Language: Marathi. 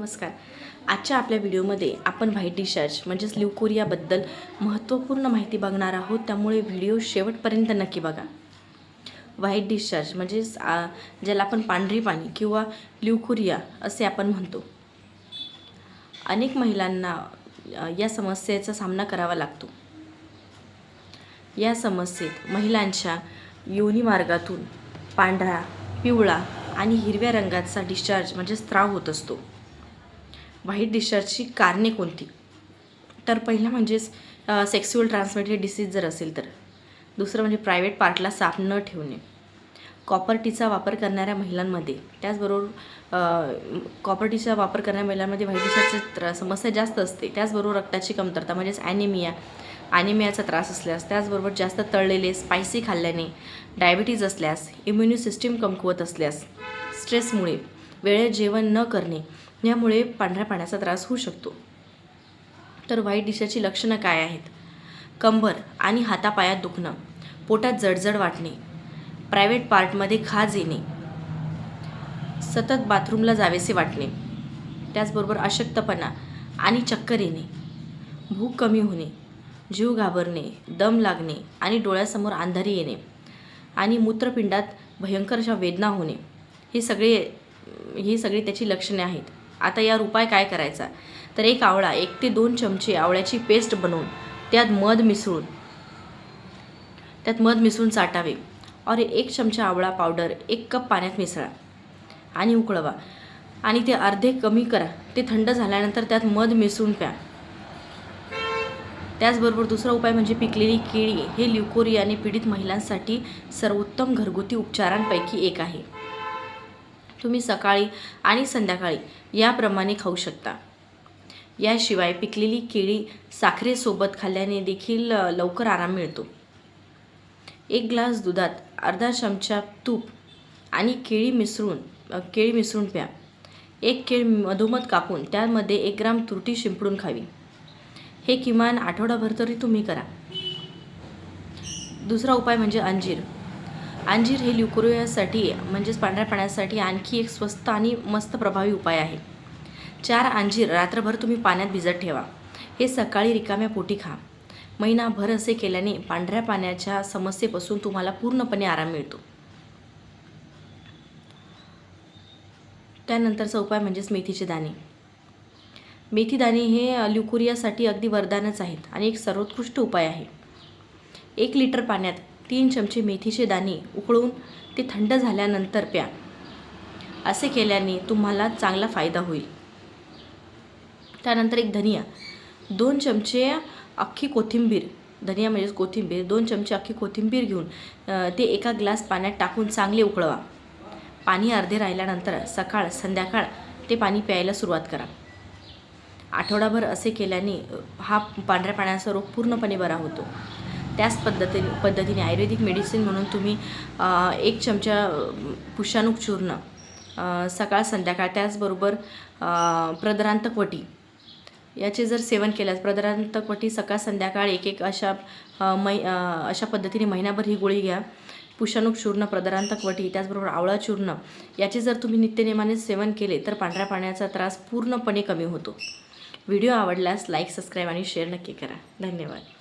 नमस्कार. आजच्या आपल्या व्हिडिओमध्ये आपण व्हाईट डिस्चार्ज म्हणजेच ल्युकोरियाबद्दल महत्त्वपूर्ण माहिती बघणार आहोत. त्यामुळे व्हिडिओ शेवटपर्यंत नक्की बघा. व्हाईट डिस्चार्ज म्हणजेच ज्याला आपण पांढरी पाणी किंवा ल्युकोरिया असे आपण म्हणतो. अनेक महिलांना या समस्येचा सामना करावा लागतो. या समस्येत महिलांच्या योनी मार्गातून पांढरा पिवळा आणि हिरव्या रंगाचा डिस्चार्ज म्हणजे स्त्राव होत असतो. व्हाईट डिस्चार्जची कारणे कोणती? तर पहिलं म्हणजेच सेक्स्युअल ट्रान्समिटेड डिसीज जर असेल तर. दुसरं म्हणजे प्रायव्हेट पार्टला साफ न ठेवणे. कॉपर्टीचा वापर करणाऱ्या महिलांमध्ये त्याचबरोबर कॉपर्टीचा वापर करणाऱ्या महिलांमध्ये व्हाईट डिस्चार्जची त्र समस्या जास्त असते. त्याचबरोबर रक्ताची कमतरता म्हणजेच ॲनिमिया ॲनिमियाचा त्रास असल्यास त्याचबरोबर जास्त तळलेले स्पायसी खाल्ल्याने डायबिटीज असल्यास इम्युनी सिस्टीम कमकुवत असल्यास स्ट्रेसमुळे वेळेत जेवण न करणे यामुळे पांढऱ्या पाण्याचा त्रास होऊ शकतो. तर व्हाईट डिशाची लक्षणं काय आहेत? कंबर आणि हातापायात दुखणं पोटात जडजड वाटणे प्रायव्हेट पार्टमध्ये खाज येणे सतत बाथरूमला जावेसे वाटणे त्याचबरोबर अशक्तपणा आणि चक्कर येणे भूक कमी होणे जीव घाबरणे दम लागणे आणि डोळ्यासमोर अंधारी येणे आणि मूत्रपिंडात भयंकर अशा वेदना होणे हे सगळे ही सगळी त्याची लक्षणे आहेत. आता यावर उपाय काय करायचा? तर एक आवळा एक ते दोन चमचे आवळ्याची पेस्ट बनवून त्यात मध मिसळून त्यात मध मिसळून चाटावे और एक चमचा आवळा पावडर एक कप पाण्यात मिसळा आणि उकळवा. आणि ते अर्धे कमी करा. ते थंड झाल्यानंतर त्यात मध मिसळून प्या. त्याचबरोबर दुसरा उपाय म्हणजे पिकलेली केळी हे ल्युकोरियाने पीडित महिलांसाठी सर्वोत्तम घरगुती उपचारांपैकी एक आहे. तुम्ही सकाळी आणि संध्याकाळी याप्रमाणे खाऊ शकता. याशिवाय पिकलेली केळी साखरेसोबत खाल्ल्याने देखील लवकर आराम मिळतो. एक ग्लास दुधात अर्धा चमचा तूप आणि केळी मिसळून केळी मिसळून प्या. एक केळ मधोमध कापून त्यामध्ये एक ग्राम तुरटी शिंपडून खावी. हे किमान आठवडाभर तरी तुम्ही करा. दुसरा उपाय म्हणजे अंजीर. अंजीर हे ल्युकोरियासाठी म्हणजेच पांढऱ्या पाण्यासाठी आणखी एक स्वस्त आणि मस्त प्रभावी उपाय आहे. चार अंजीर रात्रभर तुम्ही पाण्यात भिजत ठेवा. हे सकाळी रिकाम्या पोटी खा. महिनाभर असे केल्याने पांढऱ्या पाण्याच्या समस्येपासून तुम्हाला पूर्णपणे आराम मिळतो. त्यानंतरचा उपाय म्हणजेच मेथीचे दाणे. मेथी दाणे हे ल्युकोरियासाठी अगदी वरदानच आहेत आणि एक सर्वोत्कृष्ट उपाय आहे. एक लिटर पाण्यात तीन चमचे मेथीचे दाणे उकळून ते थंड झाल्यानंतर प्या. असे केल्याने तुम्हाला चांगला फायदा होईल. त्यानंतर एक धनिया. दोन चमचे अख्खी कोथिंबीर. धनिया म्हणजेच कोथिंबीर. दोन चमचे अख्खी कोथिंबीर घेऊन ते एका ग्लास पाण्यात टाकून चांगले उकळवा. पाणी अर्धे राहिल्यानंतर सकाळ संध्याकाळ ते पाणी प्यायला सुरुवात करा. आठवडाभर असे केल्याने हा पांढऱ्या पाण्याचा रोग पूर्णपणे बरा होतो. त्याच पद्धती पद्धतीने आयुर्वेदिक मेडिसिन म्हणून तुम्ही एक चमचा अ, चूर्ण सकाळ संध्याकाळ त्याचबरोबर प्रदरांतकवटी याचे जर सेवन केल्यास प्रदरांतकवटी सकाळ संध्याकाळ एक एक अशा मै अशा पद्धतीने महिनाभर ही गोळी घ्या. पुषाणूक चूर्ण प्रदरांतकवटी त्याचबरोबर आवळा चूर्ण याचे जर तुम्ही नित्यनेमाने सेवन केले तर पांढऱ्या पाण्याचा त्रास पूर्णपणे कमी होतो. व्हिडिओ आवडल्यास लाईक सबस्क्राईब आणि शेअर नक्की करा. धन्यवाद.